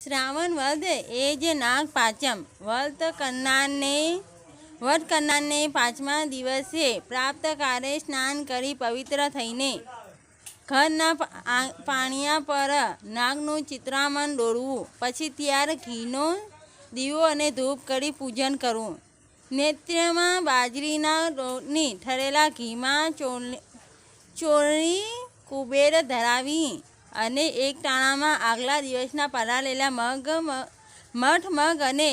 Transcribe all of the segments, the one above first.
શ્રાવણ વદ એ જે નાગ પાંચમ. વ્રત કરનારને વ્રત કરનારને પાંચમા દિવસે પ્રાપ્ત કારે સ્નાન કરી પવિત્ર થઈને ઘરના પાણીયા પર નાગનું ચિત્રામણ દોરવું. પછી ત્યાર ઘીનો દીવો અને ધૂપ કરી પૂજન કરવું. નેત્રમાં બાજરીના લોટની ઠરેલા ઘીમાં ચોળી કુબેર ધરાવી અને એક ટાણામાં આગલા દિવસના પલાળેલા મગ મઠ, મગ અને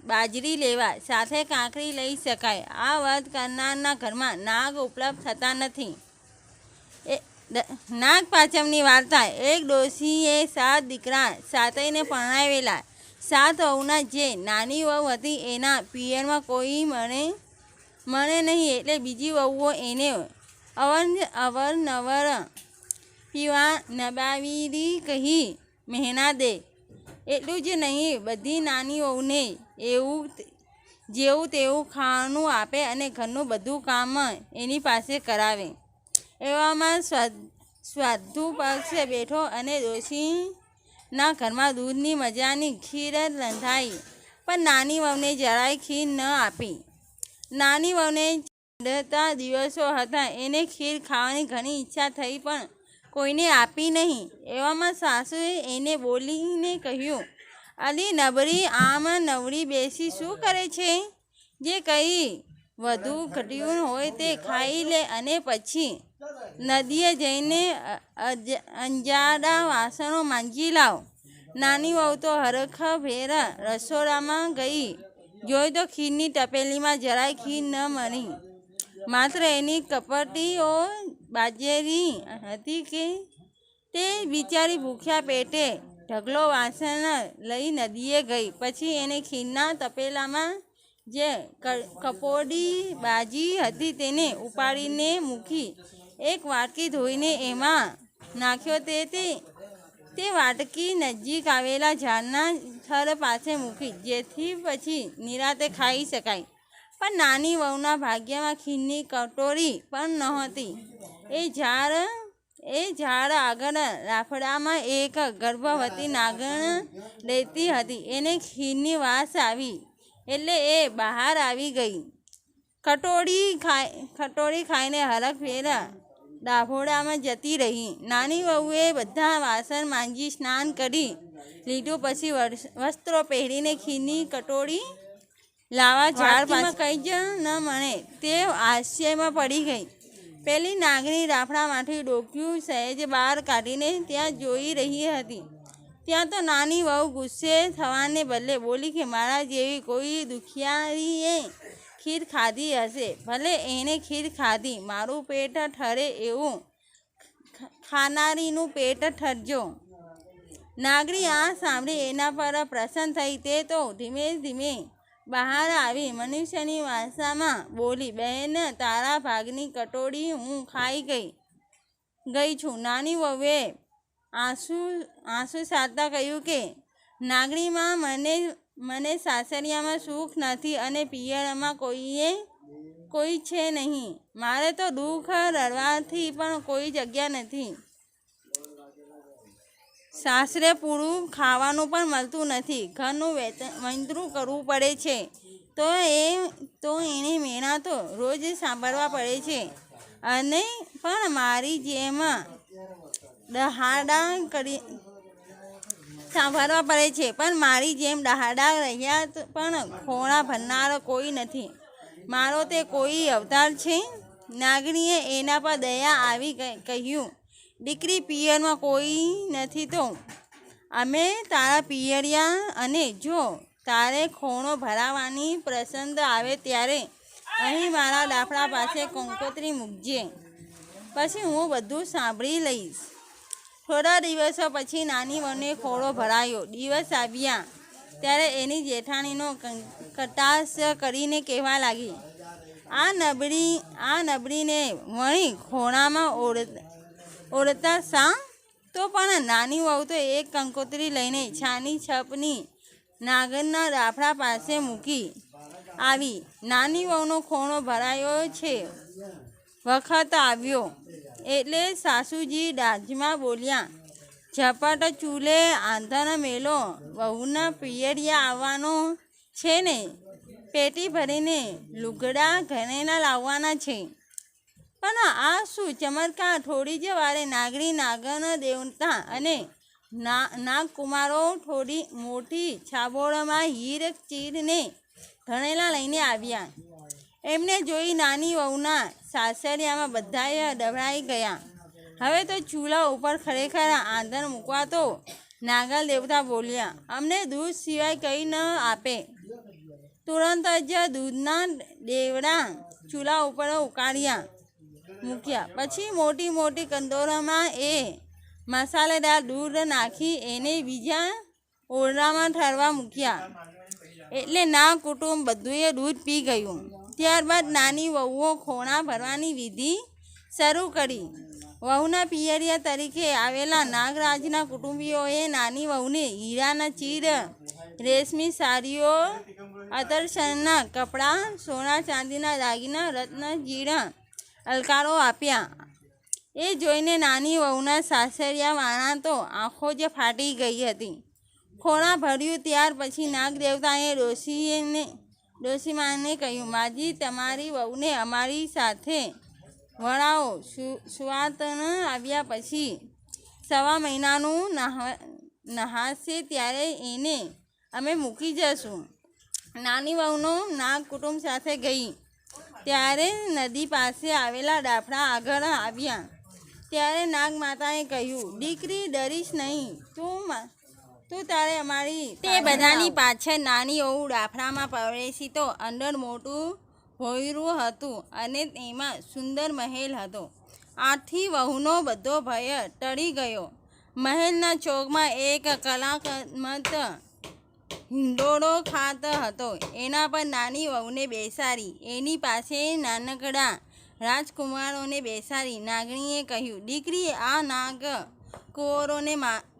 બાજરી લેવા સાથે કાંકરી લઈ શકાય. આ વ્રત કરનારના ઘરમાં નાગ ઉપલબ્ધ થતા નથી. એ નાગ પાંચમની વાર્તા. એક ડોશીએ સાત દીકરા સાતેયને પરણાવેલા. સાત વહુના જે નાની વહુ હતી એના પિયરમાં કોઈ મળે મળે નહીં, એટલે બીજી વહુઓ એને અવર અવરનવર પીવા નબાવીરી કહી, મહેના દે. એટલું જ નહીં, બધી નાની વહુને એવું જેવું તેવું ખાવાનું આપે અને ઘરનું બધું કામ એની પાસે કરાવે. એવામાં સ્વા- સ્વાધુ પક્ષ બેઠો અને ડોશીના ઘરમાં દૂધની મજાની ખીર રંધાઈ, પણ નાની વહુને જરાય ખીર ન આપી. નાની વહુને ચડતા દિવસો હતા, એને ખીર ખાવાની ઘણી ઈચ્છા થઈ પણ કોઈને આપી નહીં. એવામાં સાસુએ એને બોલીને કહ્યું, અલી નબળી આમ નવડી બેસી શું કરે છે? જે કંઈ વધુ ઘટ્યું હોય તે ખાઈ લે અને પછી નદીએ જઈને અંજાડા વાસણો માંજી લાવ. નાની વહુ તો હરખ ભેરા રસોડામાં ગઈ. જોઈ તો ખીરની તપેલીમાં જરાય ખીર ન મળી. માત્ર એની કપટીઓ બાજેરી હતી કે તે બિચારી ભૂખ્યા પેટે ઢગલો વાસણ લઈ નદીએ ગઈ. પછી એને ખીરના તપેલામાં જે કપોડી બાજી હતી તેને ઉપાડીને મૂકી, એક વાટકી ધોઈને એમાં નાખ્યો તે તે તે વાટકી નજીક આવેલા ઝાડના થર પાસે મૂકી, જેથી પછી નિરાતે ખાઈ શકાય. પણ નાની વહુના ભાગ્યમાં ખીરની કટોરી પણ નહોતી. એ ઝાડ એ ઝાડ આગળ રાફડામાં એક ગર્ભવતી નાગણ રહેતી હતી. એને ખીરની વાસ આવી એટલે એ બહાર આવી ગઈ. કટોરી ખાઈ, કટોરી ખાઈને હરખ ફેરા ડાભોડામાં જતી રહી. નાની વહુએ બધા વાસણ માંજી સ્નાન કરી. લીધું પછી વસ્ત્રો પહેરીને ખીરની કટોરી લાવા ઝાડ પાસે કઈ જ ન મળે. તે આશ્ચર્યમાં પડી ગઈ. પેલી નાગરી રાફડામાંથી ડોક્યું સહેજ બહાર કાઢીને ત્યાં જોઈ રહી હતી. ત્યાં તો નાની વહુ ગુસ્સે થવાને બદલે બોલી કે મારા જેવી કોઈ દુખિયારીએ ખીર ખાધી હશે. ભલે એણે ખીર ખાધી. મારું પેટ ઠરે એવું. ખાનારીનું પેટ ઠરજો. નાગરી આ સાંભળી એના પર પ્રસન્ન થઈ. તે તો ધીમે ધીમે બહાર આવી મનુષ્યની ભાષામાં બોલી, બહેન, તારા ભાગની કટોરી હું ખાઈ ગઈ ગઈ છું. નાની વહુએ આંસુ આંસુ સારતા કહ્યું કે, નાગણીમાં મને મને સાસરિયામાં સુખ નથી અને પિયરમાં કોઈએ કોઈ છે નહીં. મારે તો દુઃખ રડવાથી પણ કોઈ જગ્યા નથી. સાસરે પૂરું ખાવાનું પણ મળતું નથી. ઘરનું વેતન વંતરું કરવું પડે છે. તો એ, તો એને તો રોજ સાંભળવા પડે છે. અને પણ મારી જેમ દહાડા કરી, સાંભળવા પડે છે. પણ મારી જેમ દહાડા રહ્યા તો પણ ખોણા ભરનાર કોઈ નથી. મારો તે કોઈ અવતાર છે? નાગણીએ એના પર દયા આવી કહ્યું. દીકરી પિયરમાં કોઈ નથી તો? અમે તારા પિયરિયા અને જો તારે ખોણો ભરાવાની પ્રસંગ આવે ત્યારે અહીં મારા દાફડા પાસે કંકોત્રી મૂકજે. પછી હું બધું સાંભળી લઈશ. થોડા દિવસો પછી નાની વને ખોળો ભરાયો. દિવસ આવ્યા ત્યારે એની જેઠાણીનો કટાસ કરીને કહેવા લાગી, આ નબળી, આ નબળીને વણી ખોણામાં ઓળ ઓળતા શા તો પણ નાની વહુ તો એક કંકોત્રી લઈને છાની છપની નાગરના રાફડા પાસે મૂકી આવી. નાની વહુનો ખોણો ભરાયો છે. વખત આવ્યો. એટલે સાસુજી દાજમાં બોલ્યા, ઝપટ ચૂલે આંધણ મેલો, વહુના પિયરિયા આવવાનો છે ને? પેટી ભરીને લુગડા ઘરેના લાવવાના છે. પણ આ શું ચમત્કાર? થોડી જ વારે નાગરી નાગન દેવતા અને નાગકુમારો થોડી મોટી છાબોળમાં હીર ચીરને ધણેલા લઈને આવ્યા. એમને જોઈ નાની વહુના સાસરિયામાં બધાએ ડબરાઈ ગયા. હવે તો ચૂલા ઉપર ખરેખર આંધણ મૂકવા તો નાગલ દેવતા બોલ્યા, અમને દૂધ સિવાય કંઈ ન આપે. તુરંત જ દૂધના દેવડા ચૂલા ઉપર ઉકાળ્યા. મૂક્યા. પછી મોટી મોટી કંદોરામાં એ મસાલેદાર દૂધ નાખી એને બીજા ઓરડામાં ઠરવા મૂક્યા. એટલે ના કુટુંબ બધુંએ દૂધ પી ગયું. ત્યારબાદ નાની વહુઓ ખોણા ભરવાની વિધિ શરૂ કરી. વહુના પિયરિયા તરીકે આવેલા નાગરાજના કુટુંબીઓએ નાની વહુને હીરાના ચીર, રેશમી સાડીઓ અતરસરના કપડાં, સોના ચાંદીના દાગીના, રત્ન જીરા અલકારો આપ્યા. એ જોઈને નાની વહુના સાસરિયા વાણા તો આંખો જ ફાટી ગઈ હતી. ખોણા ભર્યું ત્યાર પછી નાગદેવતાએ ડોશીને, ડોશીમાને કહ્યું, માજી, તમારી વહુને અમારી સાથે વળાવો. સુ- સુવાતન આવ્યા પછી સવા મહિનાનું નહ- નહાશે ત્યારે એને અમે મૂકી જશું. નાની વહુનો નાગ કુટુંબ સાથે ગઈ. ત્યારે નદી પાસે આવેલા ડાફડા આગળ આવ્યા. ત્યારે નાગમાતાએ કહ્યું દીકરી ડરીશ નહીં. તું તું તારે અમારી તે બધાની પાછળ નાની ઓવું ડાફડામાં પ્રવેશી તો અંદર મોટું ભોયરું હતું અને તેમાં સુંદર મહેલ હતો. આથી વહુનો બધો ભય ટળી ગયો. મહેલના ચોકમાં એક કલાકમત હિંડોળો ખાતો હતો. એના પર નાની વહુને બેસાડી. એની પાસે નાનકડા રાજકુમારોને બેસાડી. નાગણીએ કહ્યું દીકરી આ નાગ કુંવરોને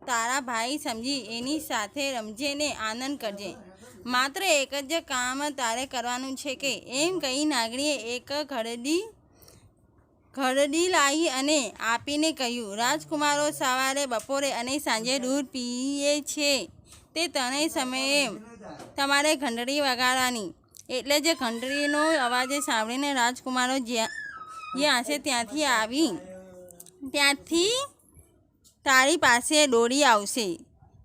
તારા ભાઈ સમજી. એની સાથે રમજે ને આનંદ કરજે. માત્ર એક જ કામ તારે કરવાનું છે કે એમ કહી નાગણીએ એક ઘરડી ઘરડી લાવી અને આપીને કહ્યું, રાજકુમારો સવારે બપોરે અને સાંજે દૂધ પીએ છે. તે ત્રણેય સમયે તમારે ઘંટડી વગાડવાની. એટલે જે ઘંટડીનો અવાજ સાંભળીને રાજકુમારો જ્યાં જ્યાં હશે ત્યાંથી આવી. ત્યાંથી તારી પાસે દોડી આવશે.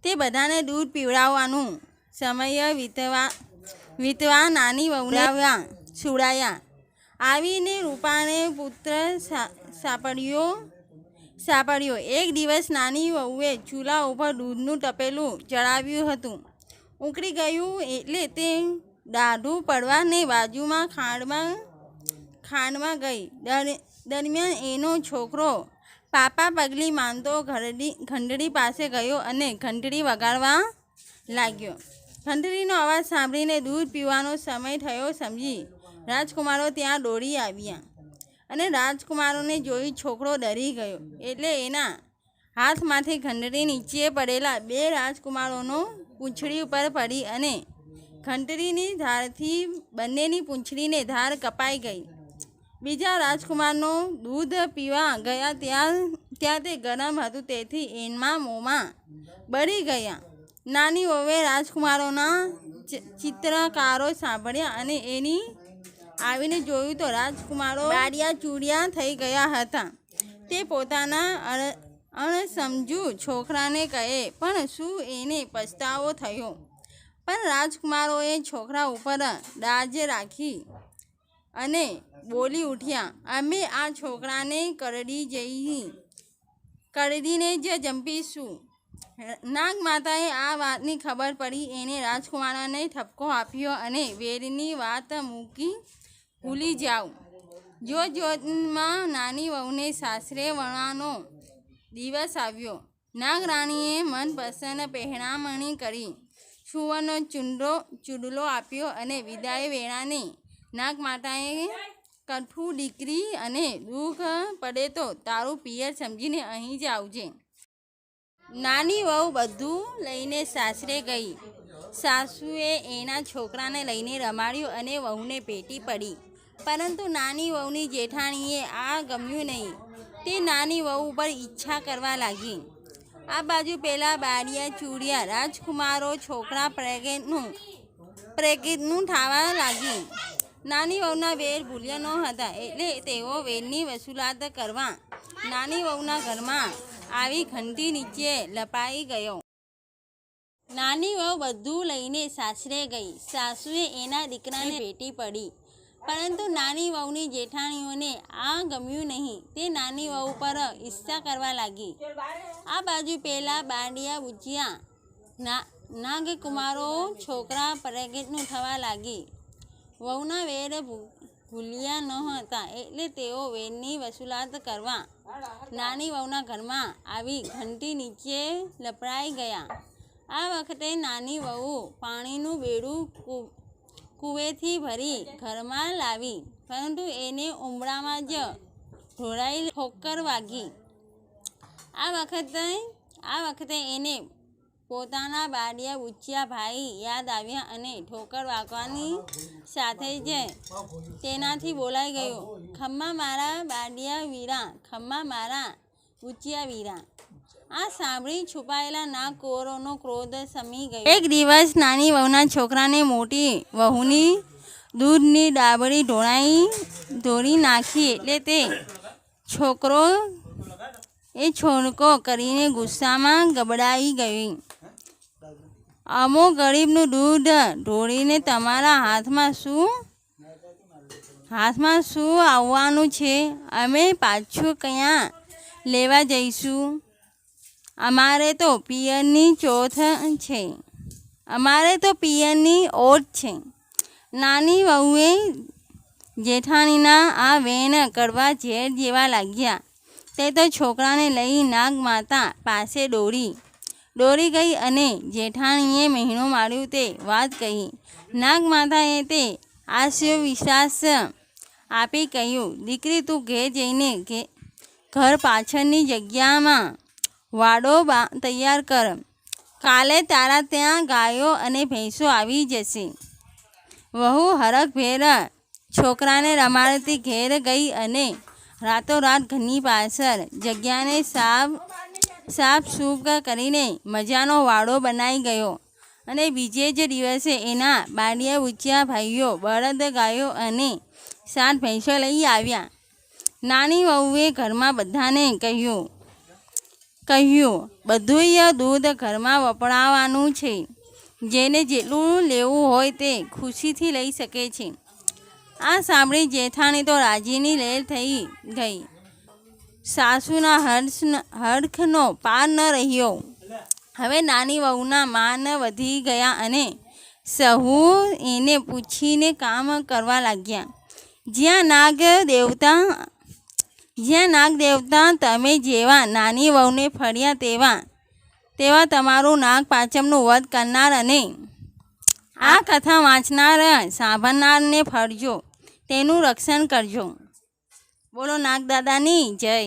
તે બધાને દૂધ પીવડાવવાનું. સમય વીતવા વીતવા નાની વવડાવ્યા સુડાયા. આવીને રૂપાને પુત્ર સાપડ્યો સાપડ્યો એક દિવસ નાની વહુએ ચૂલા ઉપર દૂધનું તપેલું ચડાવ્યું હતું. ઉકળી ગયું એટલે તે દાઢું પડવાને બાજુમાં ખાંડમાં ખાંડમાં ગઈ. દર- દરમિયાન એનો છોકરો પાપા પગલી માનતો ઘરડી, ઘંટડી પાસે ગયો અને ઘંટડી વગાડવા લાગ્યો. ઘંટડીનો અવાજ સાંભળીને દૂધ પીવાનો સમય થયો સમજી રાજકુમારો ત્યાં દોડી આવ્યા. અને રાજકુમારોને જોઈ છોકરો ડરી ગયો. એટલે એના હાથમાંથી ઘંટડી નીચે પડેલા બે રાજકુમારોનો પૂંછડી ઉપર પડી અને ઘંટડીની ધારથી બંનેની પૂંછડીને ધાર કપાઈ ગઈ. બીજા રાજકુમારનો દૂધ પીવા ગયા ત્યાં ત્યાં તે ગરમ હતું, તેથી એમાં મોંમાં બળી ગયા. નાની ઓવે રાજકુમારોના ચિત્રકારો સાંભળ્યા અને એની આવીને જોયું તો રાજકુમારો બારિયા ચૂડિયા થઈ ગયા હતા. તે પોતાના અણ- અણસમજુ છોકરાને કહે, પણ શું એને પછતાવો થયો? પણ રાજકુમારોએ છોકરા ઉપર દાજ રાખી અને બોલી ઉઠ્યા, અમે આ છોકરાને કરડી જઈ, કરડીને જ જંપીશું. નાગમાતાએ આ વાતની ખબર પડી, એને રાજકુમારને ઠપકો આપ્યો અને વેરની વાત મૂકી ભૂલી જાઓ જો જોતમાં નાની વહુને સાસરે વણવાનો દિવસ આવ્યો, નાગરાણીએ મનપસંદ પહેરામણી કરી. સુવર્ણનો ચૂંડો, ચૂડલો આપ્યો અને વિદાય વેળાને નાગ માતાએ કઠું દીકરી અને દુઃખ પડે તો તારું પિયર સમજીને અહીં જ આવજે. નાની વહુ બધું લઈને સાસરે ગઈ. સાસુએ એના છોકરાને લઈને રમાડ્યું અને વહુને પેટી પડી. પરંતુ નાની વહુની જેઠાણીએ આ ગમ્યું નહીં. તે નાની વહુ ઉપર ઈચ્છા કરવા લાગી. આ બાજુ પેલા બારિયા ચૂડિયા રાજકુમારો છોકરા પ્રેગેટનું પ્રેગેટનું થાવા લાગી. નાની વહુના વેર ભૂલ્યા ન હતા એટલે તેઓ વેરની વસૂલાત કરવા નાની વહુના ઘરમાં આવી ઘંટી નીચે લપાઈ ગયો. નાની વહુ બધું લઈને સાસરે ગઈ. સાસુએ એના દીકરાને ભેટી પડી. પરંતુ નાની વહુની જેઠાણીઓને આ ગમ્યું નહીં. તે નાની વહુ પર ઈર્ષા કરવા લાગી. આ બાજુ પહેલાં બાંડિયા બુજિયા નાગકુમારો, છોકરા, પ્રેગેટનું થવા લાગી. વહુના વેર ભૂલ્યા ન હતા એટલે તેઓ વેરની વસૂલાત કરવા નાની વહુના ઘરમાં આવી ઘંટી નીચે લપડાઈ ગયા. આ વખતે નાની વહુ પાણીનું બેડું કૂવેથી ભરી ઘરમાં લાવી, પરંતુ એને ઉમળામાં જ ઢોળાઈ ઠોકર વાગી. આ વખતે આ વખતે એને પોતાના બાડિયા ઉચ્યા ભાઈ યાદ આવ્યા અને ઠોકર વાગવાની સાથે જ તેનાથી બોલાઈ ગયો, ખમ્મા મારા બાડિયા વીરા, ખમ્મા મારા ઉચ્યા વીરા. આ સાંભળી છુપાયેલા ના કોરોનો ક્રોધ સમી ગયો. એક દિવસ નાની વહુના છોકરાને મોટી વહુની દૂધની ડાબડી ઢોળાઈ ઢોળી નાખી એટલે તે છોકરો એ છોડકો કરીને ગુસ્સામાં ગબડાઈ ગઈ. અમો ગરીબનું દૂધ ઢોળીને તમારા હાથમાં શું? હાથમાં શું આવવાનું છે? અમે પાછું ક્યાં લેવા જઈશું? અમારે તો પિયરની ચોથ છે. અમારે તો પિયરની ઓટ છે. નાની વહુએ જેઠાણીના આ વેણ કડવા ઝેર જેવા લાગ્યા. તે તો છોકરાને લઈ નાગ માતા પાસે દોડી. દોડી ગઈ અને જેઠાણીએ મહિનો માર્યું તે વાત કહી. નાગ માતાએ તે આશય વિશ્વાસ આપી કહ્યું, દીકરી, તું ઘેર જઈને ઘર પાછળની જગ્યામાં વાડો તૈયાર કર. કાલે તારા ત્યાં ગાયો અને ભેંસો આવી જશે. વહુ હરખભેર છોકરાને રમાડતી ઘેર ગઈ અને રાતોરાત ઘરની પાછળ જગ્યાને સાફ સાફ સૂફ કરીને મજાનો વાડો બનાવી ગયો. અને બીજે જ દિવસે એના બાડિયા ઉચ્યા ભાઈઓ બળદ ગાયો અને સાત ભેંસો લઈ આવ્યા. નાની વહુએ ઘરમાં બધાને કહ્યું કહ્યું, બધુંય દૂધ ઘરમાં વપરાવાનું છે. જેને જેટલું લેવું હોય તે ખુશીથી લઈ શકે છે. આ સાંભળી જેઠાણી તો રાજીની લેર થઈ ગઈ. સાસુના હર્ષ હર્ખનો પાર ન રહ્યો. હવે નાની વહુના માન વધી ગયા અને સહુ એને પૂછીને કામ કરવા લાગ્યા. જ્યાં નાગ દેવતા જ્યાં નાગદેવતા તમે જેવા નાની વહુને ફળ્યા તેવા તેવા તમારું નાગ પાંચમનું વધ કરનાર અને આ કથા વાંચનાર સાંભળનારને ફળજો, તેનું રક્ષણ કરજો. બોલો નાગદાદાની જય.